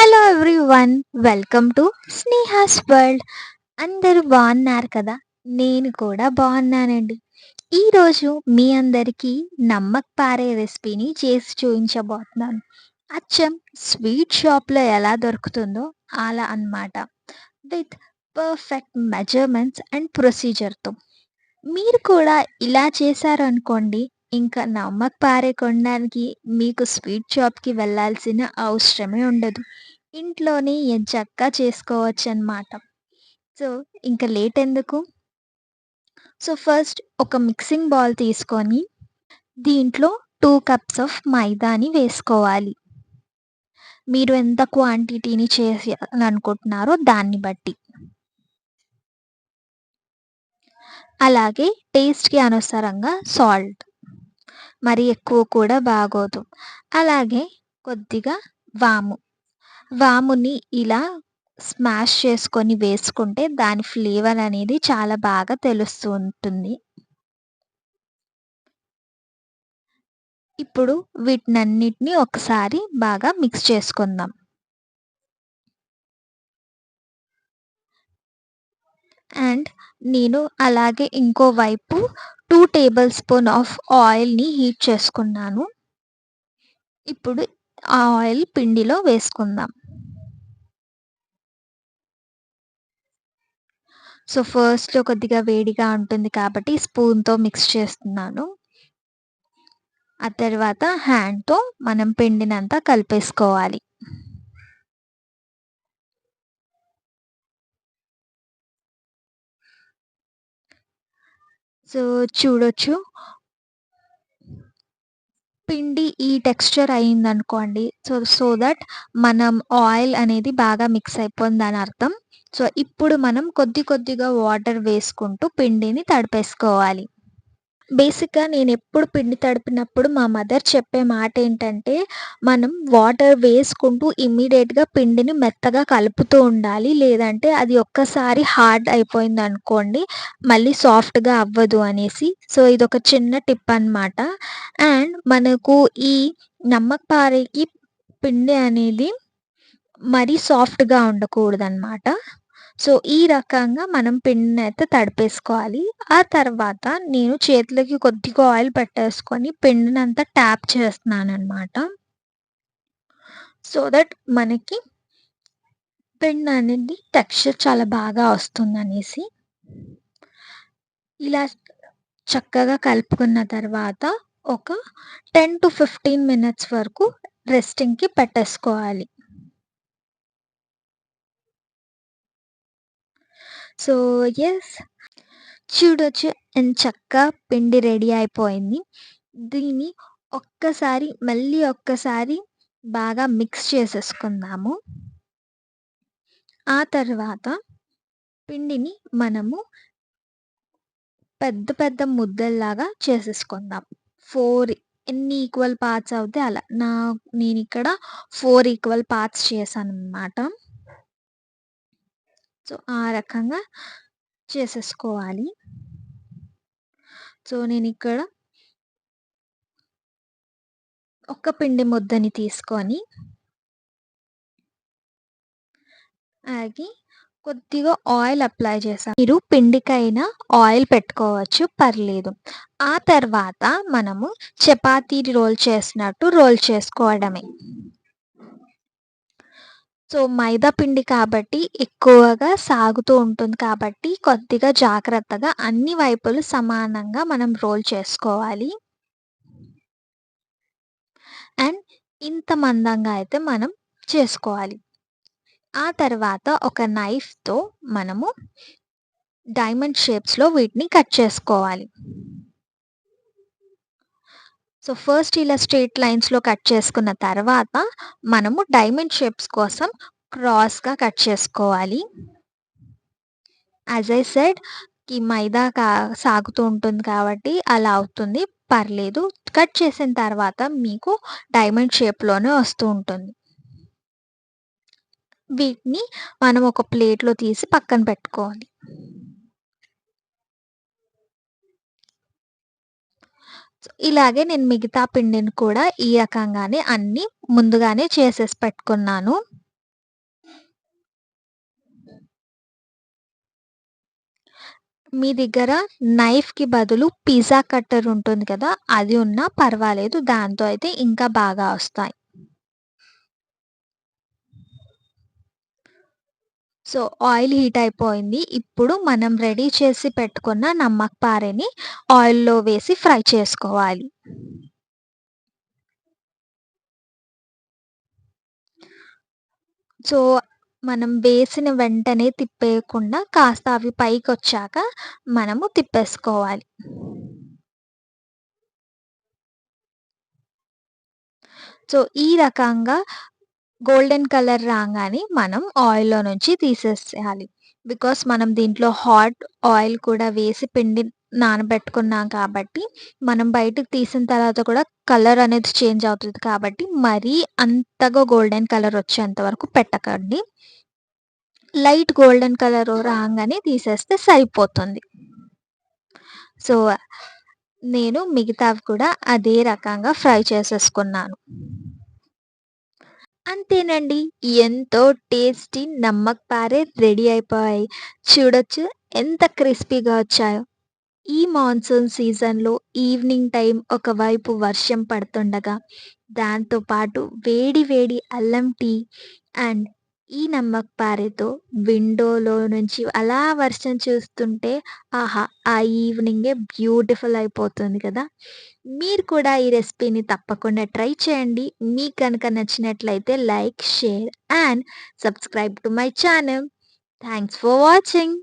Hello everyone welcome to Sneha's world అందరూ బాగున్నారు కదా? నేను కూడా బాగున్నానండి. ఈరోజు మీ అందరికీ నమ్మక్ పారే రెసిపీని చేసి చూపించబోతున్నాను. అచ్చం స్వీట్ షాప్లో ఎలా దొరుకుతుందో అలా అన్నమాట. విత్ పర్ఫెక్ట్ మెజర్మెంట్స్ అండ్ ప్రొసీజర్తో. మీరు కూడా ఇలా చేశారనుకోండి ఇంకా నమ్మక పారే కొనడానికి మీకు స్వీట్ షాప్‌కి వెళ్ళాల్సిన అవసరమే ఉండదు. ఇంట్లోనే ఎంచక్కా చేసుకోవచ్చనమాట. సో, ఇంకా లేట్ ఎందుకు? సో, ఫస్ట్ ఒక మిక్సింగ్ బౌల్ తీసుకొని దీంట్లో టూ కప్స్ ఆఫ్ మైదాని వేసుకోవాలి. మీరు ఎంత క్వాంటిటీని చేయాలనుకుంటున్నారో దాన్ని బట్టి. అలాగే టేస్ట్‌కి అనుసారంగా సాల్ట్. మరి ఎక్కువ కూడా బాగోదు. అలాగే కొద్దిగా వాము. వాముని ఇలా స్మాష్ చేసుకొని వేసుకుంటే దాని ఫ్లేవర్ అనేది చాలా బాగా తెలుస్తూ ఉంటుంది. ఇప్పుడు వీటినన్నిటిని ఒకసారి బాగా మిక్స్ చేసుకుందాం. అండ్ నేను అలాగే ఇంకో వైపు టూ టేబుల్ స్పూన్ ఆఫ్ ఆయిల్‌ని హీట్ చేసుకున్నాను. ఇప్పుడు ఆ ఆయిల్ పిండిలో వేసుకుందాం. సో, ఫస్ట్‌లో కొద్దిగా వేడిగా ఉంటుంది కాబట్టి స్పూన్‌తో మిక్స్ చేస్తున్నాను. ఆ తర్వాత హ్యాండ్‌తో మనం పిండినంతా కలిపేసుకోవాలి. సో, చూడొచ్చు. పిండి ఈ టెక్స్చర్ అయిందనుకోండి. సో, సో దట్ మనం ఆయిల్ అనేది బాగా మిక్స్ అయిపోయిందని అర్థం. సో, ఇప్పుడు మనం కొద్ది కొద్దిగా వాటర్ వేసుకుంటూ పిండిని తడిపేసుకోవాలి. బేసిక్‌గా నేను ఎప్పుడు పిండి తడిపినప్పుడు మా మదర్ చెప్పే మాట ఏంటంటే మనం వాటర్ వేసుకుంటూ ఇమ్మీడియట్గా పిండిని మెత్తగా కలుపుతూ ఉండాలి. లేదంటే అది ఒక్కసారి హార్డ్ అయిపోయింది అనుకోండి మళ్ళీ సాఫ్ట్‌గా అవ్వదు అనేసి. సో, ఇది ఒక చిన్న టిప్ అనమాట. అండ్ మనకు ఈ నమ్మక్ పారేకి పిండి అనేది మరీ సాఫ్ట్‌గా ఉండకూడదనమాట. సో, ఈ రకంగా మనం పిండినైతే తడిపేసుకోవాలి. ఆ తర్వాత నేను చేతులకి కొద్దిగా ఆయిల్ పెట్టేసుకొని పిండినంతా ట్యాప్ చేస్తున్నాను అనమాట సో దట్ మనకి పిండనేది టెక్స్చర్ చాలా బాగా వస్తుందనేసి. ఇలా చక్కగా కలుపుకున్న తర్వాత ఒక 10-15 మినిట్స్ వరకు రెస్టింగ్‌కి పెట్టేసుకోవాలి. సో, ఎస్ చూడొచ్చు ఎంచక్కా పిండి రెడీ అయిపోయింది. దీన్ని ఒక్కసారి మళ్ళీ ఒక్కసారి బాగా మిక్స్ చేసేసుకుందాము. ఆ తర్వాత పిండిని మనము పెద్ద పెద్ద ముద్దల్లాగా చేసేసుకుందాం. ఫోర్ ఎన్ని ఈక్వల్ పార్ట్స్ అవుతే అలా. నా నేను ఇక్కడ ఫోర్ ఈక్వల్ పార్ట్స్ చేశాననమాట. సో, ఆ రకంగా చేసేసుకోవాలి. సో, నేను ఇక్కడ ఒక పిండి ముద్దని తీసుకొని ఆగి కొద్దిగా ఆయిల్ అప్లై చేసాం మీరు పిండికైనా ఆయిల్ పెట్టుకోవచ్చు పర్లేదు. ఆ తర్వాత మనము చపాతీ రోల్ చేసినట్టు రోల్ చేసుకోవడమే. సో, మైదా పిండి కాబట్టి ఎక్కువగా సాగుతూ ఉంటుంది కాబట్టి కొద్దిగా జాగ్రత్తగా అన్ని వైపులు సమానంగా మనం రోల్ చేసుకోవాలి. అండ్ ఇంత మందంగా అయితే మనం చేసుకోవాలి. ఆ తర్వాత ఒక నైఫ్‌తో మనము డైమండ్ షేప్స్‌లో వీటిని కట్ చేసుకోవాలి. సో, ఫస్ట్ ఇలా స్ట్రేట్ లైన్స్‌లో కట్ చేసుకున్న తర్వాత మనము డైమండ్ షేప్స్ కోసం క్రాస్‌గా కట్ చేసుకోవాలి. యాజ్ ఐ సెడ్ ఈ మైదా కా సాగుతూ ఉంటుంది కాబట్టి అలా అవుతుంది. పర్లేదు. కట్ చేసిన తర్వాత మీకు డైమండ్ షేప్‌లోనే వస్తూ ఉంటుంది. వీటిని మనం ఒక ప్లేట్‌లో తీసి పక్కన పెట్టుకోవాలి. ఇలాగే నేను మిగతా పిండిని కూడా ఈ రకంగానే అన్ని ముందుగానే చేసేసి పెట్టుకున్నాను. మీ దగ్గర నైఫ్కి బదులు పిజ్జా కట్టర్ ఉంటుంది కదా అది ఉన్నా పర్వాలేదు దాంతో అయితే ఇంకా బాగా వస్తాయి. సో, ఆయిల్ హీట్ అయిపోయింది. ఇప్పుడు మనం రెడీ చేసి పెట్టుకున్న నమ్మక పారెని ఆయిల్‌లో వేసి ఫ్రై చేసుకోవాలి. సో, మనం వేసిన వెంటనే తిప్పేయకుండా కాస్త అవి పైకొచ్చాక మనము తిప్పేసుకోవాలి. సో, ఈ రకంగా గోల్డెన్ కలర్ రాగానే మనం ఆయిల్‌లో నుంచి తీసేసేయాలి. బికాస్ మనం దీంట్లో హాట్ ఆయిల్ కూడా వేసి పిండి నానబెట్టుకున్నాం కాబట్టి, మనం బయటకు తీసిన తర్వాత కూడా కలర్ అనేది చేంజ్ అవుతుంది కాబట్టి, మరీ అంతగా గోల్డెన్ కలర్ వచ్చేంత వరకు పెట్టకండి. లైట్ గోల్డెన్ కలర్ రాగానే తీసేస్తే సరిపోతుంది. సో, నేను మిగతావి కూడా అదే రకంగా ఫ్రై చేసేసుకున్నాను. అంతేనండి. ఎంతో టేస్టీ నమ్మక్ పారే రెడీ అయిపోయాయి. చూడొచ్చు ఎంత క్రిస్పీగా వచ్చాయో. ఈ మాన్సూన్ సీజన్‌లో ఈవినింగ్ టైం ఒకవైపు వర్షం పడుతుండగా, దాంతోపాటు వేడి వేడి అల్లం టీ అండ్ ఈ నమ్మక పారితో విండోలో నుంచి అలా వర్షం చూస్తుంటే ఆహా! ఆ ఈవినింగే బ్యూటిఫుల్ అయిపోతుంది కదా! మీరు కూడా ఈ రెసిపీని తప్పకుండా ట్రై చేయండి. మీకు కనుక నచ్చినట్లయితే like, share and subscribe to my channel. Thanks for watching.